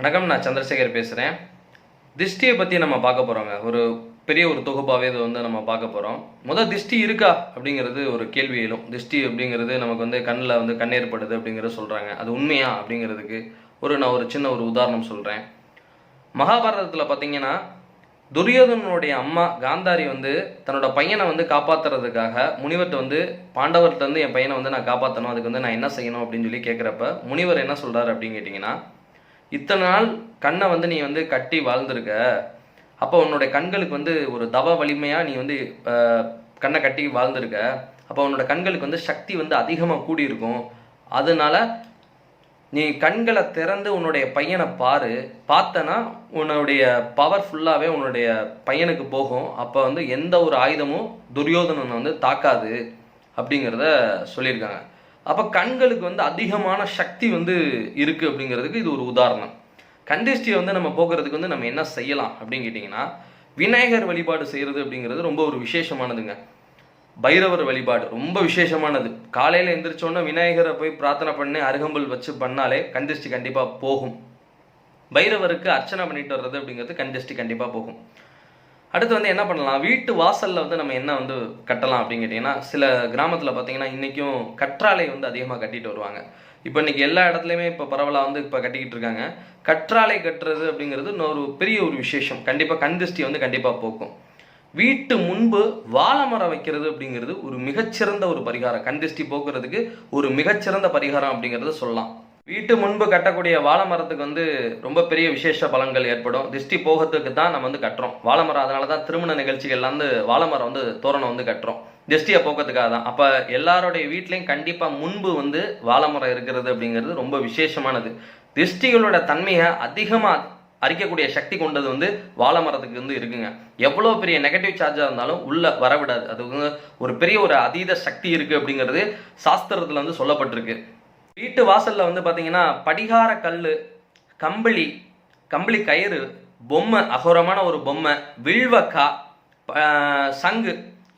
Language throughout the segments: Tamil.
வணக்கம் நான் சந்திரசேகர் பேசுகிறேன் திஷ்டியை பற்றி நம்ம பார்க்க போகிறோங்க ஒரு பெரிய ஒரு தொகுப்பாகவே இது வந்து நம்ம பார்க்க போகிறோம் முதல் திஷ்டி இருக்கா அப்படிங்கிறது ஒரு கேள்வி எழும். திஷ்டி அப்படிங்கிறது நமக்கு வந்து கண்ணில் வந்து கண் ஏற்படுது அப்படிங்கிறத சொல்கிறாங்க அது உண்மையா அப்படிங்கிறதுக்கு ஒரு நான் ஒரு சின்ன ஒரு உதாரணம் சொல்கிறேன் மகாபாரதத்தில் பார்த்தீங்கன்னா துரியோதனனுடைய அம்மா காந்தாரி வந்து தன்னோட பையனை வந்து காப்பாற்றுறதுக்காக முனிவர்கிட்ட வந்து பாண்டவர்கிட்ட வந்து என் பையனை வந்து நான் காப்பாற்றணும் அதுக்கு வந்து நான் என்ன செய்யணும் அப்படின்னு சொல்லி கேட்குறப்ப முனிவர் என்ன சொல்கிறார் அப்படின்னு கேட்டிங்கன்னா இத்தனை நாள் கண்ணை வந்து நீ வந்து கட்டி வாழ்ந்திருக்க. அப்போ உன்னுடைய கண்களுக்கு வந்து ஒரு தவ வலிமையாக நீ வந்து கண்ணை கட்டி வாழ்ந்திருக்க. அப்போ உன்னோட கண்களுக்கு வந்து சக்தி வந்து அதிகமாக கூடியிருக்கும். அதனால நீ கண்களை திறந்து உன்னுடைய பையனை பாரு. பார்த்தனா உன்னுடைய பவர் ஃபுல்லாகவே உன்னுடைய பையனுக்கு போகும். அப்போ வந்து எந்த ஒரு ஆயுதமும் துரியோதனனை வந்து தாக்காது அப்படிங்கிறத சொல்லியிருக்காங்க. அப்போ கண்களுக்கு வந்து அதிகமான சக்தி வந்து இருக்குது அப்படிங்கிறதுக்கு இது ஒரு உதாரணம். கண்டிஷ்டியை வந்து நம்ம போக்குறதுக்கு வந்து நம்ம என்ன செய்யலாம் அப்படின்னு கேட்டிங்கன்னா விநாயகர் வழிபாடு செய்கிறது அப்படிங்கிறது ரொம்ப ஒரு விசேஷமானதுங்க. பைரவர் வழிபாடு ரொம்ப விசேஷமானது. காலையில் எந்திரிச்சோன்னா விநாயகரை போய் பிரார்த்தனை பண்ணி அருகம்புல் வச்சு பண்ணாலே கண்டிஷ்டி கண்டிப்பாக போகும். பைரவருக்கு அர்ச்சனை பண்ணிட்டு வர்றது அப்படிங்கிறது கண்டிஷ்டி கண்டிப்பாக போகும். அடுத்து வந்து என்ன பண்ணலாம்? வீட்டு வாசலில் வந்து நம்ம என்ன வந்து கட்டலாம் அப்படின்னு கேட்டிங்கன்னா சில கிராமத்தில் பார்த்தீங்கன்னா இன்றைக்கும் கற்றாழை வந்து அதிகமாக கட்டிட்டு வருவாங்க. இப்போ இன்னைக்கு எல்லா இடத்துலையுமே இப்போ பரவலாக வந்து இப்போ கட்டிக்கிட்டு இருக்காங்க. கற்றாழை கட்டுறது அப்படிங்கிறது இன்னொரு பெரிய ஒரு விசேஷம். கண்டிப்பாக கந்திஷ்டி வந்து கண்டிப்பாக போக்கும். வீட்டு முன்பு வாழை மரம் வைக்கிறது அப்படிங்கிறது ஒரு மிகச்சிறந்த ஒரு பரிகாரம். கந்திஷ்டி போக்குறதுக்கு ஒரு மிகச்சிறந்த பரிகாரம் அப்படிங்கிறத சொல்லலாம். வீட்டு முன்பு கட்டக்கூடிய வாழை மரத்துக்கு வந்து ரொம்ப பெரிய விசேஷ பலன்கள் ஏற்படும். திஷ்டி போகத்துக்கு தான் நம்ம வந்து கட்டுறோம். வாழை மரம் அதனால தான் திருமண நிகழ்ச்சிகள்லாம் வந்து வாழை மரம் வந்து தோரணம் வந்து கட்டுறோம். திருஷ்டியை போக்கத்துக்காக தான். அப்போ எல்லாருடைய வீட்லேயும் கண்டிப்பாக முன்பு வந்து வாழை மரம் இருக்கிறது அப்படிங்கிறது ரொம்ப விசேஷமானது. திஷ்டிகளோட தன்மையை அதிகமாக அரிக்கக்கூடிய சக்தி கொண்டது வந்து வாழை மரத்துக்கு வந்து இருக்குங்க. எவ்வளோ பெரிய நெகட்டிவ் சார்ஜாக இருந்தாலும் உள்ள வரவிடாது. அது வந்து ஒரு பெரிய ஒரு அதீத சக்தி இருக்குது அப்படிங்கிறது சாஸ்திரத்தில் வந்து சொல்லப்பட்டிருக்கு. வீட்டு வாசலில் வந்து பார்த்தீங்கன்னா படிகார கல் கம்பளி கம்பளி கயிறு பொம்மை அகோரமான ஒரு பொம்மை வில்வக்கா சங்கு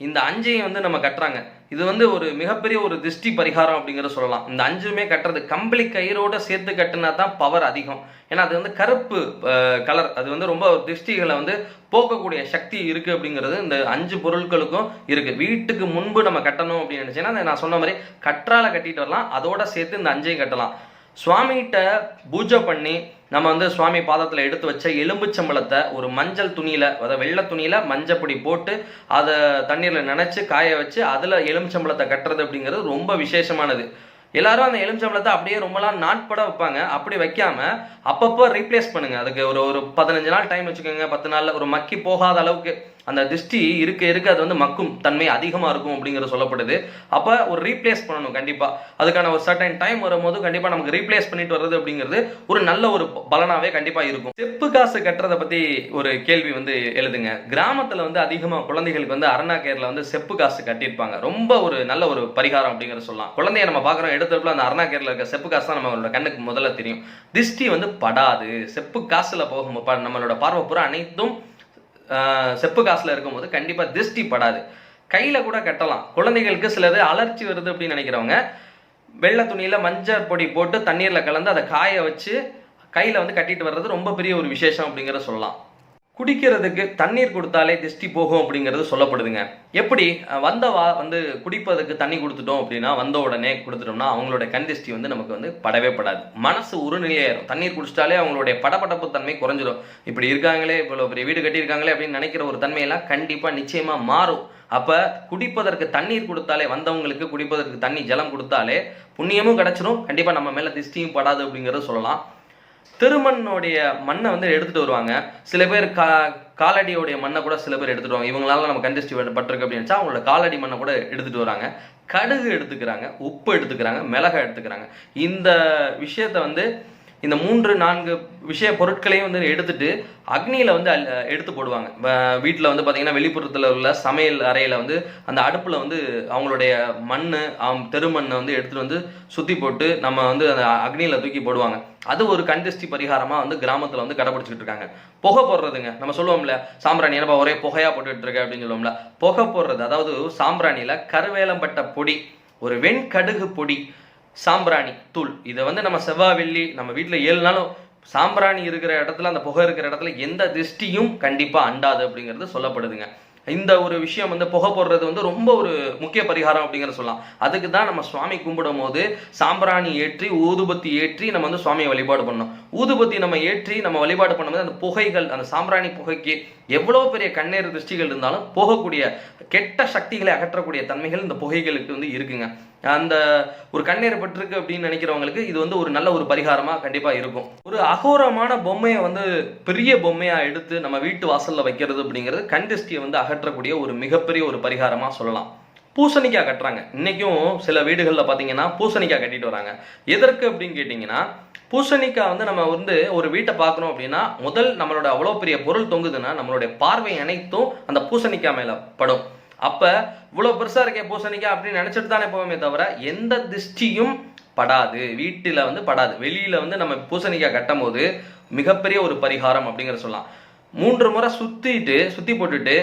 இந்த அஞ்சையும் வந்து நம்ம கட்டுறாங்க. இது வந்து ஒரு மிகப்பெரிய ஒரு திருஷ்டி பரிகாரம் அப்படிங்கிறத சொல்லலாம். இந்த அஞ்சுமே கட்டுறது கம்பளி கயிறோட சேர்த்து கட்டினா தான் பவர் அதிகம். ஏன்னா அது வந்து கருப்பு கலர் அது வந்து ரொம்ப திருஷ்டிகளை வந்து போக்கக்கூடிய சக்தி இருக்கு அப்படிங்கிறது இந்த அஞ்சு பொருட்களுக்கும் இருக்கு. வீட்டுக்கு முன்பு நம்ம கட்டணும் அப்படின்னு நினைச்சேன்னா நான் சொன்ன மாதிரி கற்றால கட்டிட்டு வரலாம். அதோட சேர்த்து இந்த அஞ்சையும் கட்டலாம். சுவாமிகிட்ட பூஜை பண்ணி நம்ம வந்து சுவாமி பாதத்தில் எடுத்து வச்ச எலும்புச்சம்பளத்தை ஒரு மஞ்சள் துணியில் அதாவது வெள்ளை துணியில் மஞ்சப்பொடி போட்டு அதை தண்ணீரில் நினச்சி காய வச்சு அதில் எலும்புச்சம்பளத்தை கட்டுறது அப்படிங்கிறது ரொம்ப விசேஷமானது. எல்லாரும் அந்த எலுமிச்சம்பழத்தை அப்படியே ரொம்பலாம் நாட்பட வைப்பாங்க. அப்படி வைக்காம அப்பப்போ ரீப்ளேஸ் பண்ணுங்க. அதுக்கு ஒரு ஒரு பதினஞ்சு நாள் டைம் வச்சுக்கோங்க. பத்து நாளில் ஒரு மக்கி போகாத அளவுக்கு. அந்த திஷ்டி இருக்க இருக்க அது வந்து மக்கும் தன்மை அதிகமாக இருக்கும் அப்படிங்கிறது சொல்லப்படுது. அப்போ ஒரு ரீப்ளேஸ் பண்ணணும் கண்டிப்பாக அதுக்கான ஒரு சர்டன் டைம் வரும்போது கண்டிப்பாக நமக்கு ரீப்ளேஸ் பண்ணிட்டு வர்றது அப்படிங்கிறது ஒரு நல்ல ஒரு பலனாகவே கண்டிப்பாக இருக்கும். செப்பு காசு கட்டுறதை பற்றி ஒரு கேள்வி வந்து எழுதுங்க. கிராமத்தில் வந்து அதிகமாக குழந்தைகளுக்கு வந்து அருணாக்கேர்ல வந்து செப்பு காசு கட்டியிருப்பாங்க. ரொம்ப ஒரு நல்ல ஒரு பரிகாரம் அப்படிங்கிறத சொல்லலாம். குழந்தைய நம்ம பார்க்குறோம் எடுத்தப்பல அந்த அருணாக்கேர்ல இருக்க செப்பு காசு தான் நம்மளோட கண்ணுக்கு முதல்ல தெரியும். திஷ்டி வந்து படாது. செப்பு காசில் போகும். ப- நம்மளோட பார்வை பூரா அனைத்தும் செப்பு காசில் இருக்கும்போது கண்டிப்பாக திஷ்டி படாது. கையில் கூட கட்டலாம். குழந்தைகளுக்கு சிலது அலர்ச்சி வருது அப்படின்னு நினைக்கிறவங்க வெள்ளை துணியில் மஞ்சள் பொடி போட்டு தண்ணீரில் கலந்து அதை காய வச்சு கையில் வந்து கட்டிட்டு வர்றது ரொம்ப பெரிய ஒரு விசேஷம் அப்படிங்கிறத சொல்லலாம். குடிக்கிறதுக்கு தண்ணீர் கொடுத்தாலே திஷ்டி போகும் அப்படிங்கிறது சொல்லப்படுதுங்க. எப்படி? வந்தவா வந்த வா வந்து குடிப்பதுக்கு தண்ணி கொடுத்துட்டோம் அப்படின்னா வந்த உடனே கொடுத்துட்டோம்னா அவங்களோட கண் திஷ்டி வந்து நமக்கு வந்து படவே படாது. மனசு உருநிலையாயிரும் தண்ணீர் குடிச்சிட்டாலே அவங்களுடைய படபடப்பு தன்மை குறைஞ்சிரும். இப்படி இருக்காங்களே இவ்வளோ பெரிய வீடு கட்டியிருக்காங்களே அப்படின்னு நினைக்கிற ஒரு தன்மையெல்லாம் கண்டிப்பாக நிச்சயமாக மாறும். அப்போ குடிப்பதற்கு தண்ணீர் கொடுத்தாலே வந்தவங்களுக்கு குடிப்பதற்கு தண்ணி ஜலம் கொடுத்தாலே புண்ணியமும் கிடச்சிரும். கண்டிப்பாக நம்ம மேலே திஷ்டியும் படாது அப்படிங்கிறத சொல்லலாம். திருமண்ணுடைய மண்ணை வந்து எடுத்துட்டு வருவாங்க. சில பேர் கா காலடியோடைய மண்ணை கூட சில பேர் எடுத்துட்டு வருவாங்க. இவங்களால நம்ம கண்டிஸ்டி பட்டிருக்கு அப்படின்னு நினைச்சா அவங்களோட காலடி மண்ணை கூட எடுத்துட்டு வராங்க. கடுகு எடுத்துக்கிறாங்க உப்பு எடுத்துக்கிறாங்க மிளகாய் எடுத்துக்கிறாங்க. இந்த விஷயத்த வந்து இந்த மூன்று நான்கு விஷய பொருட்களையும் வந்து எடுத்துட்டு அக்னியில் வந்து அல்- எடுத்து போடுவாங்க. வீட்டில் வந்து பார்த்தீங்கன்னா வெளிப்புறத்தில் உள்ள சமையல் அறையில் வந்து அந்த அடுப்பில் வந்து அவங்களுடைய மண் ஆம், தெருமண்ணை வந்து எடுத்துகிட்டு வந்து சுற்றி போட்டு நம்ம வந்து அந்த அக்னியில் தூக்கி போடுவாங்க. அது ஒரு கண்டிஸ்டி பரிகாரமாக வந்து கிராமத்தில் வந்து கடைபிடிச்சிக்கிட்டு இருக்காங்க. புகை போடுறதுங்க. நம்ம சொல்லுவோம்ல சாம்பிராணி என்னப்பா ஒரே புகையாக போட்டுட்டு இருக்க அப்படின்னு சொல்லுவோம்ல புகை போடுறது அதாவது சாம்பிராணியில் கருவேலம்பட்ட பொடி ஒரு வெண்கடுகு பொடி சாம்பிராணி தூள். இதை வந்து நம்ம செவ்வாய் வெள்ளி நம்ம வீட்டில் ஏழு நாளும் சாம்பிராணி இருக்கிற இடத்துல அந்த புகை இருக்கிற இடத்துல எந்த திருஷ்டியும் கண்டிப்பாக அண்டாது அப்படிங்கிறது சொல்லப்படுதுங்க. இந்த ஒரு விஷயம் வந்து புகை போடுறது வந்து ரொம்ப ஒரு முக்கிய பரிகாரம் அப்படிங்கிற சொல்லலாம். அதுக்கு தான் நம்ம சுவாமி கும்பிடும் போது சாம்பிராணி ஏற்றி ஊதுபத்தி ஏற்றி நம்ம வந்து சுவாமியை வழிபாடு பண்ணோம் ஊதுபத்தி நம்ம ஏற்றி நம்ம வழிபாடு பண்ணும்போது அந்த புகைகள் அந்த சாம்பிராணி புகைக்கு எவ்வளோ பெரிய கண்ணீர் திருஷ்டிகள் இருந்தாலும் போகக்கூடிய கெட்ட சக்திகளை அகற்றக்கூடிய தன்மைகள் இந்த புகைகளுக்கு வந்து இருக்குங்க. அந்த ஒரு கண்ணீர் பட்டிருக்கு அப்படின்னு நினைக்கிறவங்களுக்கு இது வந்து ஒரு நல்ல ஒரு பரிகாரமாக கண்டிப்பாக இருக்கும். ஒரு அகோரமான பொம்மையை வந்து பெரிய பொம்மையாக எடுத்து நம்ம வீட்டு வாசலில் வைக்கிறது அப்படிங்கிறது கண் திருஷ்டியை வந்து அகற்றக்கூடிய ஒரு மிகப்பெரிய ஒரு பரிகாரமாக சொல்லலாம். பூசணிக்காய் கட்டுறாங்க. இன்றைக்கும் சில வீடுகளில் பார்த்தீங்கன்னா பூசணிக்காய் கட்டிட்டு வராங்க. எதற்கு அப்படின்னு கேட்டிங்கன்னா பூசணிக்காய் வந்து நம்ம வந்து ஒரு வீட்டை பார்க்குறோம் அப்படின்னா முதல் நம்மளோட அவ்வளோ பெரிய பொருள் தொங்குதுன்னா நம்மளுடைய பார்வை அனைத்தும் அந்த பூசணிக்காய் மேலே படும். அப்போ இவ்வளோ பெருசாக இருக்கே பூசணிக்காய் அப்படின்னு நினச்சிட்டு தானே போவோமே தவிர எந்த திருஷ்டியும் படாது. வீட்டில் வந்து படாது. வெளியில் வந்து நம்ம பூசணிக்காய் கட்டும் போது மிகப்பெரிய ஒரு பரிகாரம் அப்படிங்கிற சொல்லலாம். மூன்று முறை சுற்றிட்டு சுற்றி போட்டுட்டு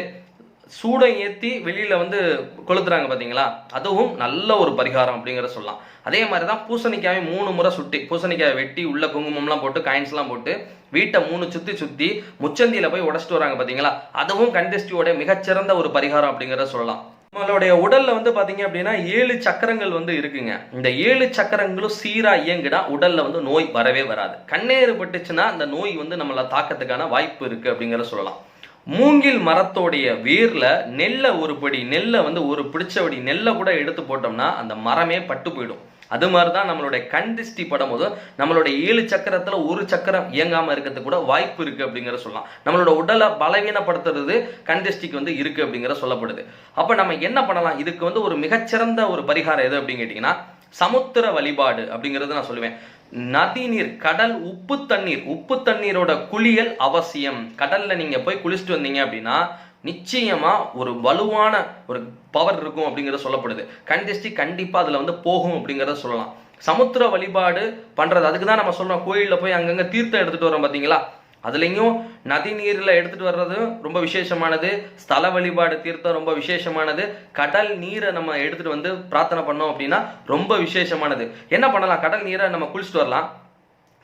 சூடம் ஏற்றி வெளியில் வந்து கொளுத்துறாங்க பார்த்தீங்களா அதுவும் நல்ல ஒரு பரிகாரம் அப்படிங்கிறத சொல்லலாம். அதே மாதிரி தான் பூசணிக்காயை மூணு முறை சுட்டி பூசணிக்காயை வெட்டி உள்ள குங்குமம்லாம் போட்டு காயின்ஸ்லாம் போட்டு வீட்டை மூணு சுற்றி சுற்றி முச்சந்தியில் போய் உடச்சிட்டு வராங்க பார்த்தீங்களா அதுவும் கண்டெஸ்டியோட மிகச்சிறந்த ஒரு பரிகாரம் அப்படிங்கிறத சொல்லலாம். நம்மளுடைய உடல்ல வந்து பாத்தீங்க அப்படின்னா ஏழு சக்கரங்கள் வந்து இருக்குங்க. இந்த ஏழு சக்கரங்களும் சீரா இயங்குனா உடல்ல வந்து நோய் வரவே வராது. கண்ணேறு பட்டுச்சுன்னா அந்த நோய் வந்து நம்மள தாக்கத்துக்கான வாய்ப்பு இருக்கு அப்படிங்கிற சொல்லலாம். மூங்கில் மரத்தோடைய வேர்ல நெல்லை ஒரு படி நெல்லை வந்து ஒரு பிடிச்சபடி நெல்லை கூட எடுத்து போட்டோம்னா அந்த மரமே பட்டு போயிடும். அது மாதிரி தான் நம்மளுடைய கண் திஷ்டி படும் போது நம்மளுடைய ஏழு சக்கரத்துல ஒரு சக்கரம் இயங்காம இருக்கிறதுக்கு கூட வாய்ப்பு இருக்கு அப்படிங்கிற சொல்லலாம். நம்மளோட உடலை பலவீனப்படுத்துறது கண் திஷ்டிக்கு வந்து இருக்கு அப்படிங்கிற சொல்லப்படுது. அப்ப நம்ம என்ன பண்ணலாம்? இதுக்கு வந்து ஒரு மிகச்சிறந்த ஒரு பரிகாரம் எது அப்படின்னு கேட்டீங்கன்னா சமுத்திர வழிபாடு அப்படிங்கிறது நான் சொல்லுவேன். நதி நீர் கடல் உப்பு தண்ணீர். உப்பு தண்ணீரோட குளியல் அவசியம். கடல்ல நீங்க போய் குளிச்சுட்டு வந்தீங்க அப்படின்னா நிச்சயமா ஒரு வலுவான ஒரு பவர் இருக்கும் அப்படிங்கிறத சொல்லப்படுது. கண்டிஸ்டி கண்டிப்பா அதுல வந்து போகும் அப்படிங்கிறத சொல்லலாம். சமுத்திர வழிபாடு பண்றது அதுக்கு தான் நம்ம சொல்றோம் கோயில்ல போய் அங்கங்க தீர்த்தம் எடுத்துட்டு வரோம் பாத்தீங்களா? அதுலேயும் நதி நீரில் எடுத்துகிட்டு வர்றதும் ரொம்ப விசேஷமானது ஸ்தல வழிபாடு தீர்த்தம் ரொம்ப விசேஷமானது கடல் நீரை நம்ம எடுத்துகிட்டு வந்து பிரார்த்தனை பண்ணோம் அப்படின்னா ரொம்ப விசேஷமானது. என்ன பண்ணலாம்? கடல் நீரை நம்ம குளிச்சுட்டு வரலாம்.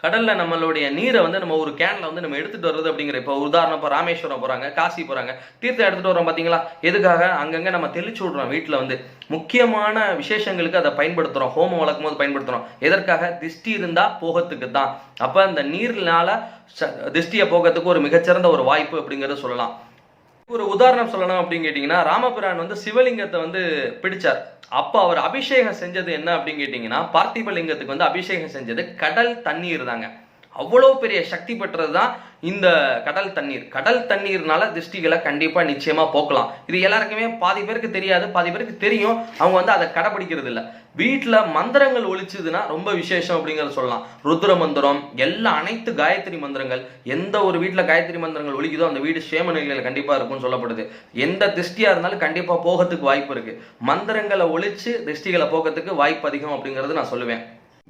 கடல்ல நம்மளுடைய நீரை வந்து நம்ம ஒரு கேன்ல வந்து நம்ம எடுத்துட்டு வர்றது அப்படிங்கிற இப்போ உதாரணம் இப்போ ராமேஸ்வரம் போறாங்க காசி போறாங்க தீர்த்தம் எடுத்துட்டு வரோம் பாத்தீங்களா? எதுக்காக? அங்கங்க நம்ம தெளிச்சு விடுறோம் வீட்டுல வந்து. முக்கியமான விசேஷங்களுக்கு அதை பயன்படுத்துறோம். ஹோமம் வளர்க்கும் போது பயன்படுத்துறோம். எதற்காக? திஷ்டி இருந்தா போகத்துக்கு தான். அப்ப அந்த நீர்னால ச- திஷ்டியை போகிறதுக்கு ஒரு மிகச்சிறந்த ஒரு வாய்ப்பு அப்படிங்கறத சொல்லலாம். ஒரு உதாரணம் சொல்லணும் அப்படின்னு கேட்டிங்கன்னா ராமபிரான் வந்து சிவலிங்கத்தை வந்து பிடிச்சார். அப்போ அவர் அபிஷேகம் செஞ்சது என்ன அப்படின்னு கேட்டிங்கன்னா பார்த்திபலிங்கத்துக்கு வந்து அபிஷேகம் செஞ்சது கடல் தண்ணீர் தாங்க அவ்வளோ பெரிய சக்தி பெற்றது தான் இந்த கடல் தண்ணீர். கடல் தண்ணீர்னால திருஷ்டிகளை கண்டிப்பாக நிச்சயமாக போக்கலாம். இது எல்லாருக்குமே பாதி பேருக்கு தெரியாது பாதி பேருக்கு தெரியும். அவங்க வந்து அதை கடைப்பிடிக்கிறது இல்லை. வீட்டில் மந்திரங்கள் ஒழிச்சதுன்னா ரொம்ப விசேஷம் அப்படிங்கிறத சொல்லலாம். ருத்ர மந்திரம் எல்லா அனைத்து காயத்ரி மந்திரங்கள் எந்த ஒரு வீட்டில் காயத்ரி மந்திரங்கள் ஒழிக்குதோ அந்த வீடு சேம நிலையில் கண்டிப்பாக இருக்கும்னு சொல்லப்படுது. எந்த திருஷ்டியாக இருந்தாலும் கண்டிப்பாக போகிறதுக்கு வாய்ப்பு இருக்குது மந்திரங்களை ஒழிச்சு திருஷ்டிகளை போக்கிறதுக்கு வாய்ப்பு அதிகம் அப்படிங்கிறது நான் சொல்லுவேன்.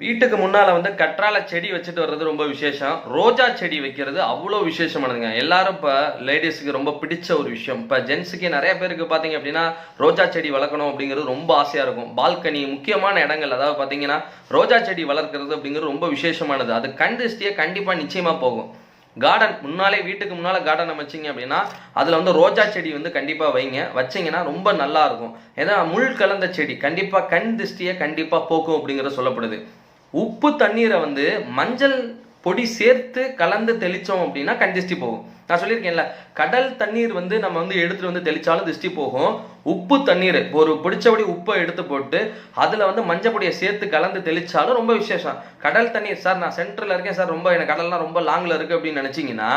வீட்டுக்கு முன்னால வந்து கற்றால செடி வச்சுட்டு வர்றது ரொம்ப விசேஷம். ரோஜா செடி வைக்கிறது அவ்வளோ விசேஷமானதுங்க. எல்லாரும் இப்போ லேடிஸுக்கு ரொம்ப பிடிச்ச ஒரு விஷயம். இப்போ ஜென்ஸுக்கே நிறைய பேருக்கு பார்த்தீங்க அப்படின்னா ரோஜா செடி வளர்க்கணும் அப்படிங்கிறது ரொம்ப ஆசையாக இருக்கும். பால்கனி முக்கியமான இடங்கள். அதாவது பார்த்தீங்கன்னா ரோஜா செடி வளர்க்குறது அப்படிங்கிறது ரொம்ப விசேஷமானது. அது கண் திருஷ்டியை கண்டிப்பாக நிச்சயமாக போகும். கார்டன் முன்னாலே வீட்டுக்கு முன்னால் கார்டன் வச்சிங்க அப்படின்னா அதில் வந்து ரோஜா செடி வந்து கண்டிப்பாக வைங்க. வச்சீங்கன்னா ரொம்ப நல்லா இருக்கும். ஏன்னா முள் கலந்த செடி கண்டிப்பாக கண் திருஷ்டியை கண்டிப்பாக போக்கும் அப்படிங்கிறது சொல்லப்படுது. உப்பு தண்ணீரை வந்து மஞ்சள் பொடி சேர்த்து கலந்து தெளித்தோம் அப்படின்னா கண் போகும். நான் சொல்லியிருக்கேன்ல கடல் தண்ணீர் வந்து நம்ம வந்து எடுத்துட்டு வந்து தெளிச்சாலும் திருஷ்டி போகும். உப்பு தண்ணீர் ஒரு பிடிச்சபடி உப்பை எடுத்து போட்டு அதில் வந்து மஞ்சப்பொடியை சேர்த்து கலந்து தெளிச்சாலும் ரொம்ப விசேஷம். கடல் தண்ணீர் சார் நான் சென்டரில் இருக்கேன் சார் ரொம்ப எனக்கு கடல்லாம் ரொம்ப லாங்கில் இருக்குது அப்படின்னு நினச்சிங்கன்னா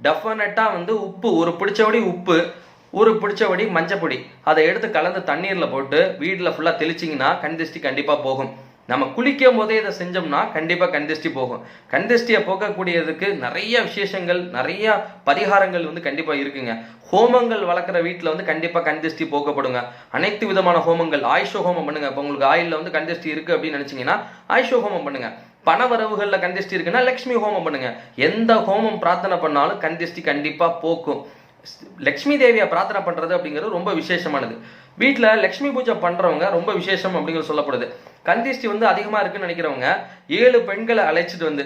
டெஃபினட்டாக வந்து உப்பு ஒரு பிடிச்சபடி உப்பு ஒரு பிடிச்சபடி மஞ்சள் பொடி அதை எடுத்து கலந்து தண்ணீரில் போட்டு வீட்டில் ஃபுல்லாக தெளிச்சிங்கன்னா கண் திருஷ்டி கண்டிப்பாக போகும். நம்ம குளிக்கும் போதே இதை செஞ்சோம்னா கண்டிப்பாக கண்திஷ்டி போகும். கண்திஷ்டியை போக்கக்கூடியதுக்கு நிறைய விசேஷங்கள் நிறைய பரிகாரங்கள் வந்து கண்டிப்பாக இருக்குங்க. ஹோமங்கள் வளர்க்குற வீட்டில் வந்து கண்டிப்பாக கண்திஷ்டி போக்கப்படுங்க. அனைத்து விதமான ஹோமங்கள் ஆயுஷ ஹோமம் பண்ணுங்க. இப்போ உங்களுக்கு ஆயிலில் வந்து கண்திஷ்டி இருக்குது அப்படின்னு நினச்சிங்கன்னா ஆயுஷ ஹோமம் பண்ணுங்க. பண வரவுகளில் கண் இருக்குன்னா லக்ஷ்மி ஹோமம் பண்ணுங்க. எந்த ஹோமம் பிரார்த்தனை பண்ணாலும் கண்திஷ்டி கண்டிப்பாக போக்கும். லக்ஷ்மி தேவியை பிரார்த்தனை பண்ணுறது அப்படிங்கிறது ரொம்ப விசேஷமானது. வீட்டில் லக்ஷ்மி பூஜை பண்ணுறவங்க ரொம்ப விசேஷம் அப்படிங்கிறது சொல்லப்படுது. கந்திஷ்டி வந்து அதிகமாக இருக்குன்னு நினைக்கிறவங்க ஏழு பெண்களை அழைச்சிட்டு வந்து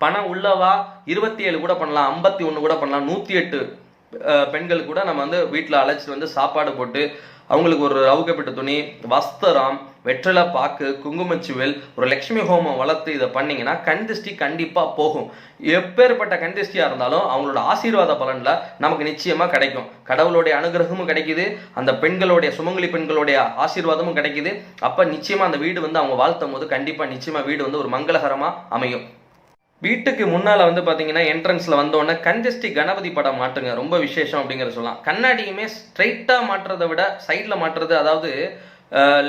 பணம் உள்ளவா இருபத்தி ஏழு கூட பண்ணலாம் ஐம்பத்தி ஒன்று கூட பண்ணலாம் நூற்றி எட்டு பெண்கள் கூட நம்ம வந்து வீட்டில் அழைச்சிட்டு வந்து சாப்பாடு போட்டு அவங்களுக்கு ஒரு அவுக்கப்பட்ட துணி வஸ்திரம் வெற்றிலை பாக்கு குங்குமச்சுவில் ஒரு லக்ஷ்மி ஹோமம் வளர்த்து இதை பண்ணீங்கன்னா கண் திருஷ்டி கண்டிப்பாக போகும். எப்பேற்பட்ட கண் இருந்தாலும் அவங்களோட ஆசீர்வாத பலன்ல நமக்கு நிச்சயமா கிடைக்கும். கடவுளுடைய அனுகிரகமும் கிடைக்குது அந்த பெண்களுடைய சுமங்கலி பெண்களுடைய ஆசீர்வாதமும் கிடைக்குது. அப்ப நிச்சயமா அந்த வீடு வந்து அவங்க வாழ்த்தும் போது கண்டிப்பா நிச்சயமா வீடு வந்து ஒரு மங்களகரமா அமையும். வீட்டுக்கு முன்னால் வந்து பார்த்தீங்கன்னா என்ட்ரன்ஸில் வந்தோடனே கஞ்சஸ்டி கணபதி படம் மாட்டுங்க ரொம்ப விசேஷம் அப்படிங்கிற சொல்லலாம். கண்ணாடியுமே ஸ்ட்ரைட்டாக மாட்டுறதை விட சைடில் மாட்டுறது அதாவது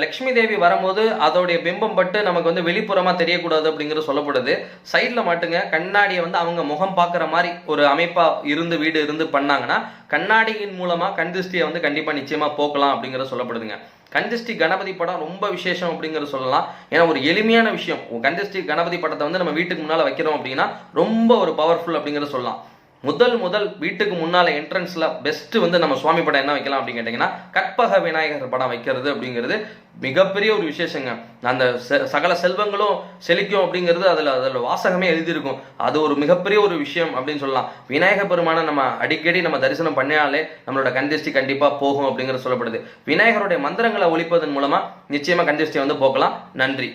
லக்ஷ்மி தேவி வரும்போது அதோடைய பிம்பம் பட்டு நமக்கு வந்து வெளிப்புறமா தெரியக்கூடாது அப்படிங்கிறது சொல்லப்படுது. சைட்ல மாட்டுங்க கண்ணாடியை வந்து அவங்க முகம் பார்க்குற மாதிரி ஒரு அமைப்பா இருந்து வீடு இருந்து பண்ணாங்கன்னா கண்ணாடியின் மூலமா கண் திருஷ்டியை வந்து கண்டிப்பா நிச்சயமா போக்கலாம் அப்படிங்கிறது சொல்லப்படுதுங்க. கந்திஷ்டி கணபதி படம் ரொம்ப விசேஷம் அப்படிங்கிறத சொல்லலாம். ஏன்னா ஒரு எளிமையான விஷயம். கந்திஷ்டி கணபதி படத்தை வந்து நம்ம வீட்டுக்கு முன்னால வைக்கிறோம் அப்படின்னா ரொம்ப ஒரு பவர்ஃபுல் அப்படிங்கிறத சொல்லலாம். முதல் முதல் வீட்டுக்கு முன்னால என்ட்ரன்ஸ்ல பெஸ்ட் வந்து நம்ம சுவாமி படம் என்ன வைக்கலாம் அப்படின்னு கேட்டிங்கன்னா கற்பக விநாயகர் படம் வைக்கிறது அப்படிங்கிறது மிகப்பெரிய ஒரு விசேஷங்க. அந்த சகல செல்வங்களும் செழிக்கும் அப்படிங்கிறது அதுல அதுல வாசகமே எழுதியிருக்கும். அது ஒரு மிகப்பெரிய ஒரு விஷயம் அப்படின்னு சொல்லலாம். விநாயக பெருமானை நம்ம அடிக்கடி நம்ம தரிசனம் பண்ணினாலே நம்மளோட கந்திஷ்டி கண்டிப்பா போகும் அப்படிங்கிறது சொல்லப்படுது. விநாயகருடைய மந்திரங்களை ஒழிப்பதன் மூலமா நிச்சயமா கந்திஷ்டியை வந்து போக்கலாம். நன்றி.